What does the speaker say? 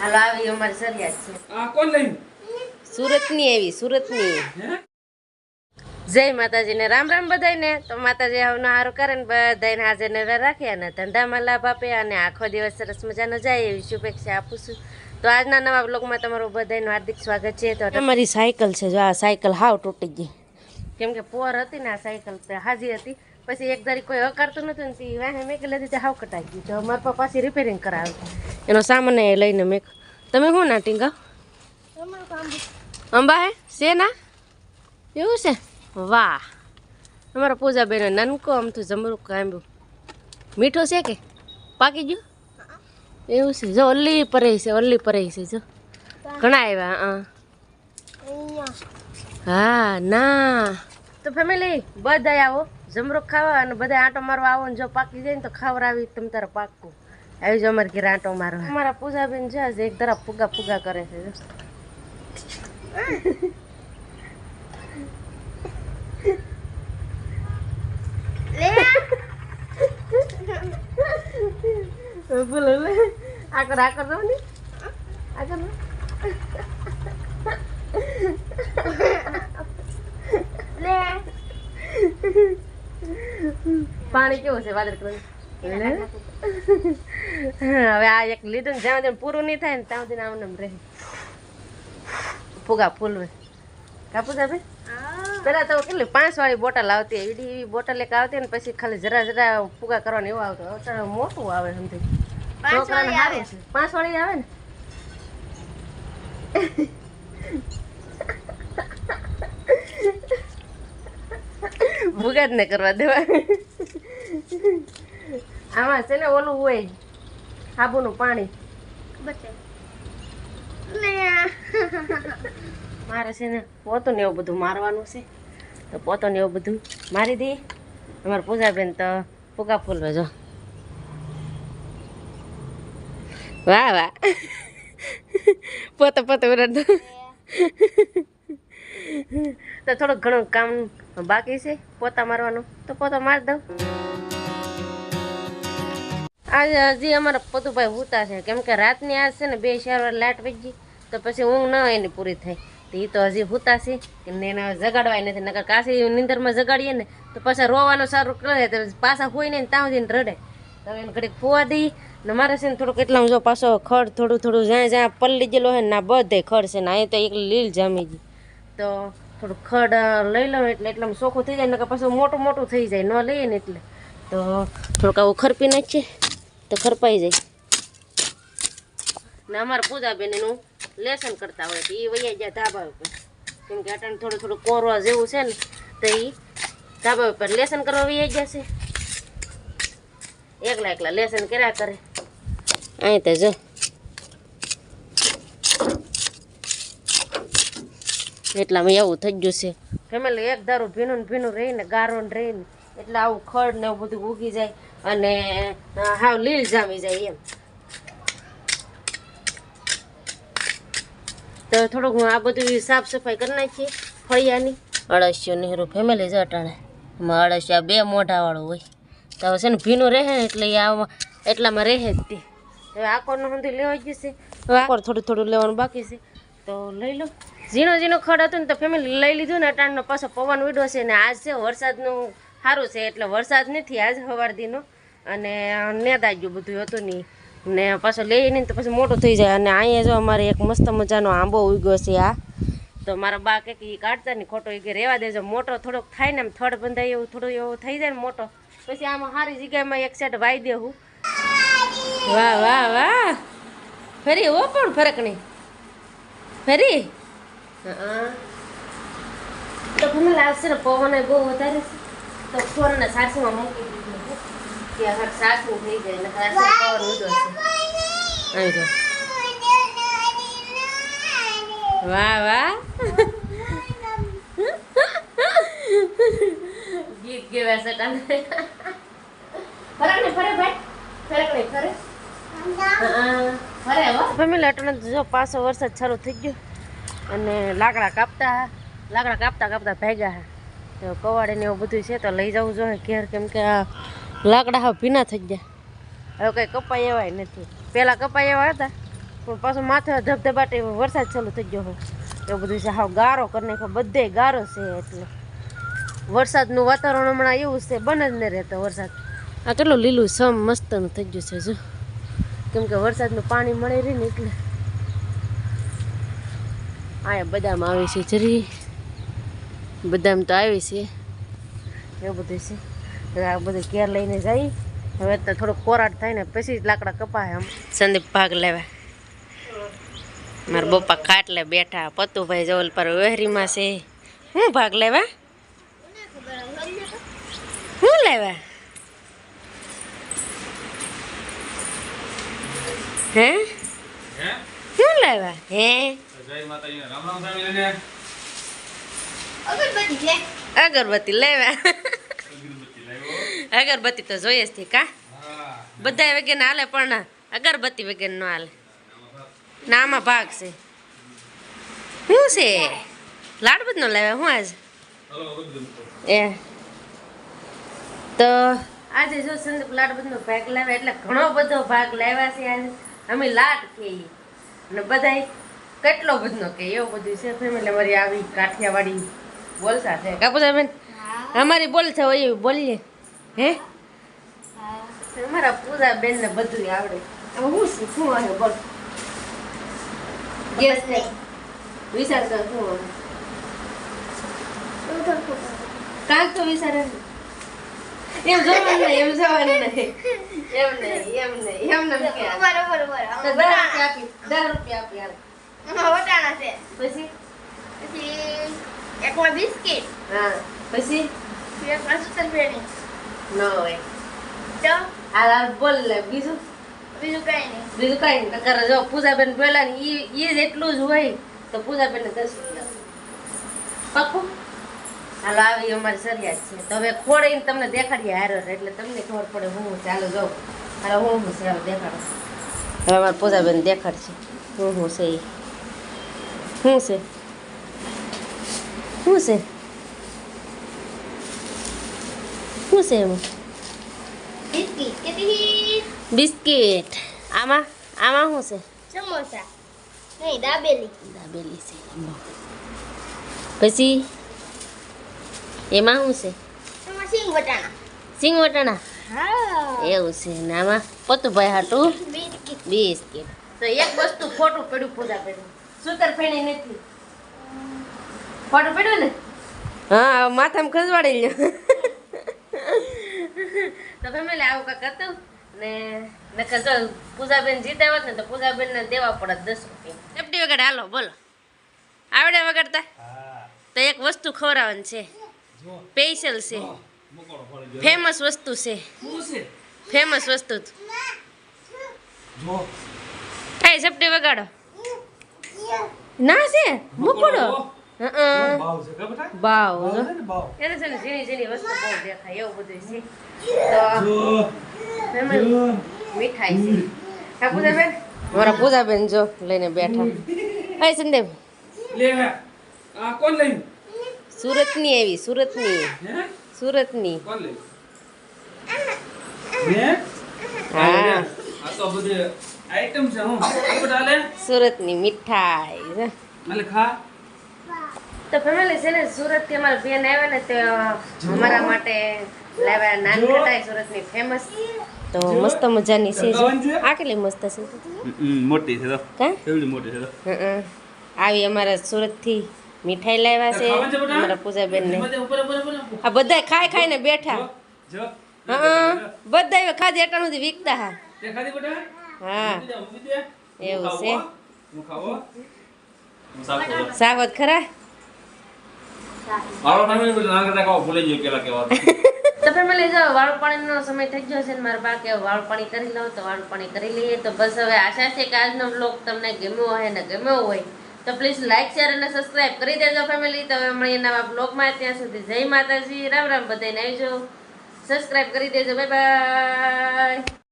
હાલો આવી અમારી સરિયાદ છે. આ કોણ લઈને સુરતની એવી સુરતની. જય માતાજીને રામ રામ બધાને તો માતાજી આવનો હારો કરે ને બધાને હાજર ને રાખ્યા ને ધંધામાં લાભ આપે અને આખો દિવસ સરસ મજાનો જાય એવી શુભેચ્છા આપું છું. તો આજના નવા બ્લોગમાં તમારું બધાનું હાર્દિક સ્વાગત છે. તો અમારી સાયકલ છે જો આ સાયકલ હાવ તૂટી ગઈ. કેમ કે પોર હતી ને આ સાયકલ તે હાજી હતી. પછી એક ધારી કોઈ અકારતું નતું ને તે વાહે મેં લીધી તે હાવ કટાઈ ગયું તો મારા પપ્પા પાછી રિપેરિંગ કરાવે એનો સામાન એ લઈને મેં તમે શું ના ટીંગા અંબા હે? છે ના? એવું છે? વાહ. અમારા પૂજાબેન નાનકો આમ તો જમરૂક કાંબ્યું મીઠો છે કે? પાકી ગયું? એવું છે. જો ઓલ્લી પરે છે ઓલ્લી પરે છે જો. ઘણા આવ્યા હા. હા ના. તો ફેમિલી બધા આવો. જમરૂક ખાવા અને બધા આંટો મારવા આવો ને જો પાકી જાય ને તો ખાવડાવી તમ તારે પાકું. આવી જો અમારે ઘેર આંટો મારવા. અમારા પૂજાબેન છે જ એક તરફ ફુગા ફુગા કરે છે આકર બોલો આગળ આગળ રહો ને આગળ રહો. પાણી કેવું છે? વાદળ કલર હવે આ એક લીધું ને જ્યાં સુધી પૂરું નહીં થાય ને ત્યાં સુધી આમ રહે. ફુગા ફૂલવે. કાપુ સાહેબ પેલા તો કેટલી પાંચ વાળી બોટલ આવતી એડી એવી બોટલ એક આવતી ને પછી ખાલી જરા જરા ફુગા કરવાનું એવું આવતું અત્યારે મોટું આવે સમજી છોકરાને સારું છે. પાંચ વાળી આવે ને? ભૂગા જ ને કરવા દેવા. આમાં છે ને ઓલું હોય સાબુનું પાણી. મારે છે ને પોતું ને એવું બધું મારવાનું છે. તો પોતો ને એવું બધું મારી દઈએ અમારે પૂજાબેન તો ફુગા ફૂલવે જો વાહ વાહ. પોતે પોતે ઉડાડતો તો થોડુંક ઘણું કામ બાકી છે પોતા મારવાનું. તો પોતા મારી દઉં. આજે હજી અમારા પતુભાઈ હુતા છે. કેમ કે રાતની આજ છે ને બે ચાર વાર લાઇટ ગઈ, તો પછી ઊંઘ ન એની પૂરી થાય. તો એ તો હજી હુતા છે કે એને જગાડવાય નથી. નકર કાશી નિંદરમાં જગાડીએ ને, તો પછી રોવાનું સારું કરે, તો પાછા હોય ને ત્યાં સુધી રડે. તો એને ઘડીક ફોવા દઈ, ને મારે છે ને થોડુંક એટલા જો પાછો ખડ થોડું થોડું જ્યાં જ્યાં પલ્લી ગયેલો હોય ને ના બધે ખડ છે ને, અહીં તો એક લીલ જામી ગઈ. તો થોડું ખડ લઈ લઉં એટલે એટલામાં ચોખ્ખું થઈ જાય, નકર પાછું મોટું મોટું થઈ જાય, ન લઈએ ને એટલે. તો થોડુંક આવું ખરપી નાખીએ. તો ખરપાઈ જાય. ને અમારા પૂજાબેન એનું લેસન કરતા હોય તો એ વૈયા ગયા ધાબા ઉપર. કેમ કે અટાણ થોડું થોડું કોરવા જેવું છે ને તો એ ધાબા ઉપર લેસન કરવા વૈયા ગયા છે. એકલા એકલા લેસન કર્યા કરે. અહીં તો જો. એટલામાં એવું થઈ ગયું છે. ફેમિલી એક ધારું ભીનું ભીનું રહીને ગારો રહીને એટલે આવું ખડ ને એવું બધું ઉગી જાય. અને હાવ લીલ જામી જાય એમ. તો થોડુંક હું આ બધું સાફ સફાઈ કરી નાખીએ ફળિયાની. અળસિયો નહેરુ ફેમિલી જ અટાણે. એમાં અળસિયા બે મોઢાવાળું હોય. તો હવે છે ને ભીનું રહે ને એટલે આમાં એટલામાં રહે જ તે. હવે આકોરનું સુધી લેવા છે. હવે આકોર થોડું થોડું લેવાનું બાકી છે. તો લઈ લો. ઝીણો ઝીણો ખડ હતું ને તો ફેમિલી લઈ લીધું ને અટાણનો પાછો પવન ઉડ્યો છે ને આજ છે વરસાદનું સારું છે, એટલે વરસાદ નથી, આજ સવારદીનો અને નેદા ગયું બધું હતું નહીં ને પાછો લઈ નહીં તો પછી મોટું થઈ જાય. અને અહીંયા જો અમારે એક મસ્ત મજાનો આંબો ઉગ્યો છે આ. તો મારા બા કે કાઢતા નહીં ખોટો એ કે રહેવા દેજો. મોટો થોડોક થાય ને આમ થડ બંધાય એવું, થોડું એવું થઈ જાય ને મોટો. પછી આમાં સારી જગ્યામાં એક સેટ વાઈ દેવું વાહ વાહ વાહ. ફરી હો પણ ફરક નહીં. ફરી? હા તો મને લાગશે ને પવન બહુ વધારે છે. તો ફોરને સાસુમાં મૂકી દીધું કે હર સાસુ થઈ જાય ને સાસુ છે વાહ વાહ. ગીત કેવા છે તને ફરક નહીં ફરે ભાઈ. ફરક નહીં ફરે ફરે ફેમિલી અટણ જો પાછો વરસાદ શરૂ થઈ ગયો અને લાકડા કાપતા લાકડા કાપતા કાપતા ભાગ્યા હે. તો કવાડે ને એવું બધું છે તો લઈ જવું જોઈએ ઘેર, કેમ કે આ લાકડા ભીના થઈ ગયા. હવે કંઈ કપાઈ એવાય નથી. પહેલાં કપાઈ એવા હતા, પણ પાછો માથે ધબધબાટે વરસાદ ચાલુ થઈ ગયો હોય. એવું બધું છે, હાવ ગારો કરી નાખ્યો. બધે ગારો છે એટલે. વરસાદનું વાતાવરણ હમણાં એવું છે, બને જ નહીં રહેતો વરસાદ. આ કેટલું લીલું સમ મસ્તનું થઈ ગયું છે, જો. કેમ કે વરસાદનું પાણી મળી રહે ને એટલે. આ બદામ આવે છે, જરી. બદામ તો આવી છે. એવું બધું છે. આ બધું કેર લઈને જઈ. હવે તો થોડો કોરાટ થાય ને પછી જ લાકડા કપાય આમ. સંદીપ ભાગ લેવા. મારા બપ્પા ખાટલે બેઠા. પતુભાઈ જવલ પર વહેરીમાં છે. હું ભાગ લેવા? હું લેવા? હે? હે? શું લેવા? હે? જય માતાજી. રામ રામ અગરબત્તી લેવા. અગરબત્તી તો જોઈએ જ કા? બધા વગેરે હાલે પણ અગરબત્તી વગેરે નો હાલે. ના આમાં ભાગ છે. શું છે? લાડબત નો લાવ્યા હું આજ. એ. તો આજે જો સંદીપ લાડબત નો ભાગ લાવ્યા એટલે ઘણો બધો ભાગ લાવ્યા છે આજે. અમે લાડ કહીએ. અને બધાય કેટલો બધનો કે એવું બધું છે. ફેમિલી અમારી આવી કાઠિયાવાડી બોલતા સાથે કાપુદા બેન અમારી બોલ છે હોય એવી બોલીએ. હે? અમારા પૂજા બેન ને બધું આવડે હું શું શું આવે બોલ. ગેસ ને વિચાર કર શું કાંક તો વિચારે એમ જોવાનું નહીં એમ જોવાનું નહીં. એમ નહીં એમ નહીં એમ નહીં કે બરોબર દસ રૂપિયા આપી દસ રૂપિયા આપી હાલ. વટાણા છે. પછી? પછી એકમાં બિસ્કિટ. હા પછી? એકમાં સુતરફેણી ન હોય. તો? હાલ હાલ બોલ લે બીજું? બીજું કઈ નહીં. બીજું કઈ નહીં કરે જો પૂજાબેન બોલા ને ઈ ઈ જ એટલું જ હોય તો પૂજાબેન ને દસ પાકું? હાલો આવી અમારી સરિયાદ છે. તો હવે ખોડીને તમને દેખાડીએ હારો એટલે તમને ખબર પડે હું ચાલો જાઉં હાલો હું હું છે દેખાડો. હવે અમારે પૂજાબેન દેખાડશે. હું હું છે એ શું છે? શું છે શું છે એમાં બિસ્કિટ આમાં આમાં શું છે સમોસા નહીં દાબેલી દાબેલી છે. પછી એમાં શું છે સિંગ વટાણા સિંગ વટાણા હા એવું છે ને આમાં પતુભાઈ હાટું બિસ્કિટ બિસ્કિટ તો એક વસ્તુ ખોટું પડ્યું પૂજા પડ્યું. સૂતર ફેણી નથી. ખોટું પડ્યું ને હા માથામાં ખંજવાડી લ્યો. તો ફેમિલી આવું કાંક હતું. ને નકર જો પૂજાબેન જીતા હોત ને તો પૂજાબેનને દેવા પડત દસ રૂપિયા. ચપટી વગાડ હાલો બોલો. આવડે વગાડતા? તો એક વસ્તુ ખવડાવવાની છે. જો સ્પેશિયલ છે. ફેમસ વસ્તુ છે. ફેમસ વસ્તુ જો એ ચપટી વગાડો. ના છે? મૂકડો. બાવ છે એને છે ને ઝીણી ઝીણી વસ્તુ બહુ દેખાય એવું બધું છે. તો મીઠાઈ છે. મારા પૂજાબેન જો લઈને બેઠા. હાય સંદેવ. લે આ કોણ લઈ? સુરતની આવી સુરતની. સુરતની. કોણ લઈ? હા? આ તો બધી આઈટમ છે હું. આ બધા લે સુરતની મીઠાઈ એટલે ખા. તો ફેમિલી છે ને સુરતથી અમારા બેન આવ્યા ને તે અમારા માટે લાવ્યા નાન કટાઈ સુરતની ફેમસ તો મસ્ત મજાની છે. આ કેટલી મસ્ત છે. મોટી છે તો. કા? કેવડી મોટી છે તો? હં આવી અમારા સુરતથી મીઠાઈ લાવ્યા છે? અમારા ઉપર ઉપર આ બધા ખાઈ ખાઈને બેઠા. જો હં બધા ખાધી એટલા સુધી વિકતા હા. તે ખાધી બેટા? હા. એવું છે. સાવત ખરા? મારો family બધું નાના કરતા ભૂલી ગયો કેલા કેવા તો ફેમિલી, જો વાળું પાણીનો સમય થઈ ગયો છે ને મારા બા કે વાળું પાણી કરી લઉં, તો વાળું પાણી કરી લઈએ. તો બસ હવે આશા છે કે આજનો બ્લોગ તમને ગમ્યો હોય ને ગમ્યો હોય, તો પ્લીઝ લાઈક શેર અને સબસ્ક્રાઇબ કરી દેજો ફેમિલી. તો હવે મળીએ નવા બ્લોગમાં ત્યાં સુધી જય માતાજી. રામ રામ, બધાને આવજો. સબસ્ક્રાઇબ કરી દેજો. Bye bye